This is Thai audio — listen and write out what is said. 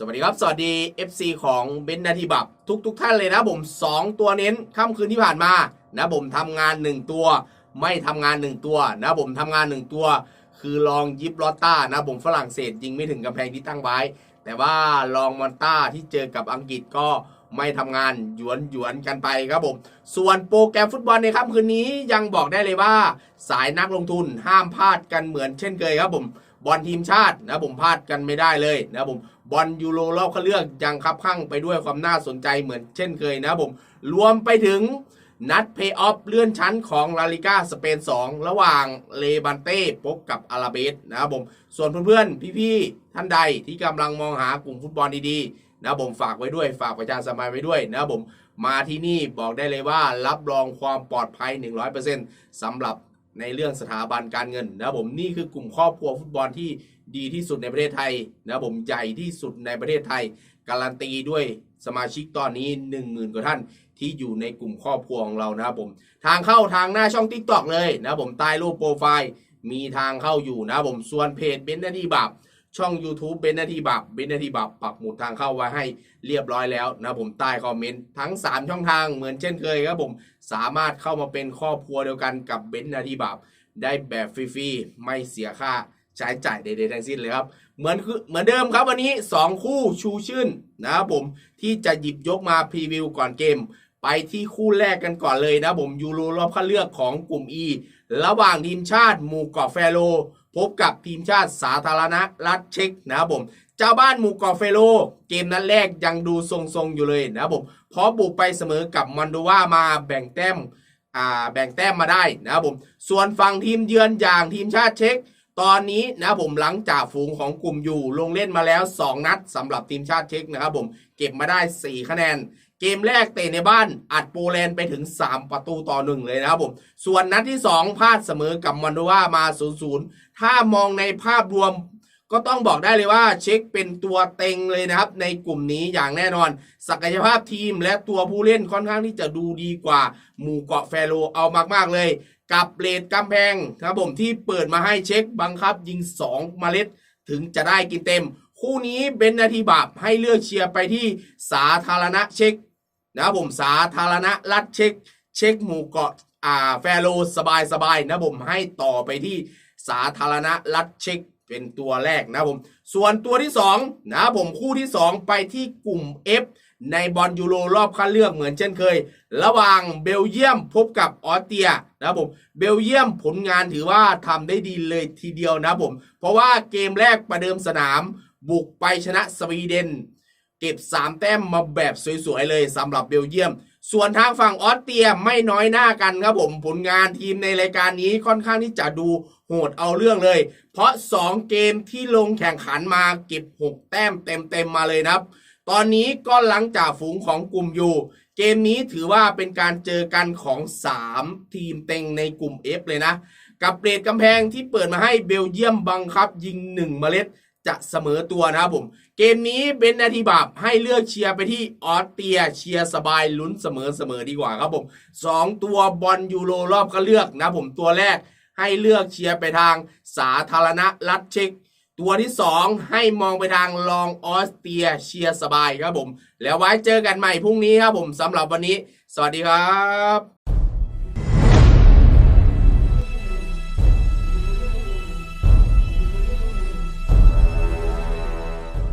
สวัสดีครับ สวัสดี FC ของเบนนาทีบับทุกทุกท่านเลยนะผม 2 ตัวเน้นค่ำคืนที่ผ่านมานะผมทำงาน 1 ตัว ไม่ทำงาน 1 ตัวนะผมทำงาน 1 ตัว คือลองยิบลอตต้านะผมฝรั่งเศสยิงไม่ถึงกำแพงที่ตั้งไว้ แต่ว่าลองมอนต้าที่เจอกับอังกฤษก็ไม่ทำงานหยวนหยวนกันไปครับผม ส่วนโปรแกรมฟุตบอลในค่ำคืนนี้ยังบอกได้เลยว่า สายนักลงทุนห้ามพลาดกันเหมือนเช่นเคยครับผมบอลทีมชาตินะผมพลาดกันไม่ได้เลยนะผม บอลยูโรรอบคัดเลือกยังคับข้างไปด้วยความน่าสนใจเหมือนเช่นเคยนะผมรวมไปถึงนัดเพย์ออฟเลื่อนชั้นของลาลิก้าสเปน 2 ระหว่างเลบันเต้พบกับอาราเบสนะครับผม ส่วนเพื่อนๆ พี่ๆ ท่านใดที่กำลังมองหากลุ่มฟุตบอลดีๆนะผมฝากไว้ด้วยฝากประชาสัมพันธ์ไว้ด้วยนะผม มาที่นี่บอกได้เลยว่ารับรองความปลอดภัย 100%สำหรับ ในเรื่องสถาบันการเงินนะผมนี่คือกลุ่มครอบครัวฟุตบอลที่ดีที่สุดในประเทศไทยนะผมใหญ่ที่สุดในประเทศไทย การันตีด้วยสมาชิกตอนนี้ 1 0,000 กว่าท่านที่อยู่ในกลุ่มครอบครัวของเรานะครับผมทางเข้าทางหน้าช่อง t ิ k t o อกเลยนะผมใต้รูปโปรไฟล์มีทางเข้าอยู่นะผมส่วนเพจเบนซ์ดีบับ ช่อง YouTube เบนนาทีบับเบนนาทีบับปักหมุดทางเข้าไว้ให้เรียบร้อยแล้วนะผมใต้คอมเมนต์ทั้ง 3 ช่องทางเหมือนเช่นเคยครับผมสามารถเข้ามาเป็นครอบครัวเดียวกันกับเบนนาทีบับได้แบบฟรีๆไม่เสียค่าใช้จ่ายใดๆทั้งสิ้นเลยครับ เหมือนคือเหมือนเดิมครับวันนี้ 2 คู่ชูชื่นนะครับผมที่จะหยิบยกมาพรีวิวก่อนเกม ไปที่คู่แรกกันก่อนเลยนะผมยูโรรอบคัดเลือกของกลุ่ม E ระหว่างทีมชาติหมู่เกาะแฟโร พบกับทีมชาติสาธารณรัฐเช็กนะครับผมเจ้าบ้านหมู่เกาะเฟโรเกมนัดแรกยังดูทรงๆอยู่เลยนะครับผมเพราะบุกไปเสมอกับมอนโดวามาแบ่งแต้มอ่าแบ่งแต้มมาได้นะครับผมส่วนฝั่งทีมเยือนอย่างทีมชาติเช็กตอนนี้นะครับผมหลังจากฝูงของกลุ่มอยู่ลงเล่นมาแล้ว 2 นัดสำหรับทีมชาติเช็กนะครับผมเก็บมาได้ 4 คะแนน เกมแรกเตะในบ้านอัดโปแลนด์ไปถึง 3 ประตูต่อหนึ่งเลยนะครับผม ส่วนนัดที่ 2พลาดเสมอกับมอนโดวามา 0-0 ถ้ามองในภาพรวมก็ต้องบอกได้เลยว่าเช็คเป็นตัวเต็งเลยนะครับ ในกลุ่มนี้อย่างแน่นอน ศักยภาพทีมและตัวผู้เล่นค่อนข้างที่จะดูดีกว่า หมู่เกาะแฟโรเอามาก ๆ เลย กับเลดกำแพงครับผมที่เปิดมาให้เช็คบังคับยิง 2 เมล็ดถึงจะได้กินเต็ม คู่นี้เป็นนาทีบาปให้เลือกเชียร์ไปที่สาธารณะเช็ค นะครับผมสาธารณรัฐเช็คเช็คหมู่เกาะอ่าแฟโรสบายสบายๆนะผมให้ต่อไปที่สาธารณรัฐเช็คเป็นตัวแรกนะผมส่วนตัวที่2นะผมคู่ที่ 2 ไปที่กลุ่ม F ในบอลยูโรรอบคัดเลือกเหมือนเช่นเคย ระหว่างเบลเยียมพบกับออสเตรียนะผมเบลเยียมผลงานถือว่าทำได้ดีเลยทีเดียวนะผมเพราะว่าเกมแรกประเดิมสนามบุกไปชนะสวีเดน เก็บ 3 แต้มมาแบบสวยๆเลยสำหรับเบลเยียม ส่วนทางฝั่งออสเตรียไม่น้อยหน้ากันครับผมผลงานทีมในรายการนี้ค่อนข้างที่จะดูโหดเอาเรื่องเลย เพราะ 2 เกมที่ลงแข่งขันมาเก็บ 6 แต้มเต็มๆมาเลยนะครับ ตอนนี้ก็หลังจากฝูงของกลุ่มอยู่เกมนี้ถือว่าเป็นการเจอกันของ 3 ทีมเต็งในกลุ่ม F เลยนะ กับเรดกำแพงที่เปิดมาให้เบลเยียมบังคับยิง 1 เมล็ด จะเสมอตัวนะครับผม เกมนี้เป็นนาทีบาปให้เลือกเชียร์ไปที่ออสเตรียเชียร์สบายลุ้นเสมอเสมอดีกว่าครับผมสองตัวบอลยูโรรอบก็เลือกนะผมตัวแรกให้เลือกเชียร์ไปทางสาธารณรัฐเช็กตัวที่ 2 ให้มองไปทางลองออสเตรียเชียร์สบายครับผม แล้วไว้เจอกันใหม่พรุ่งนี้ครับผมสำหรับวันนี้ สวัสดีครับ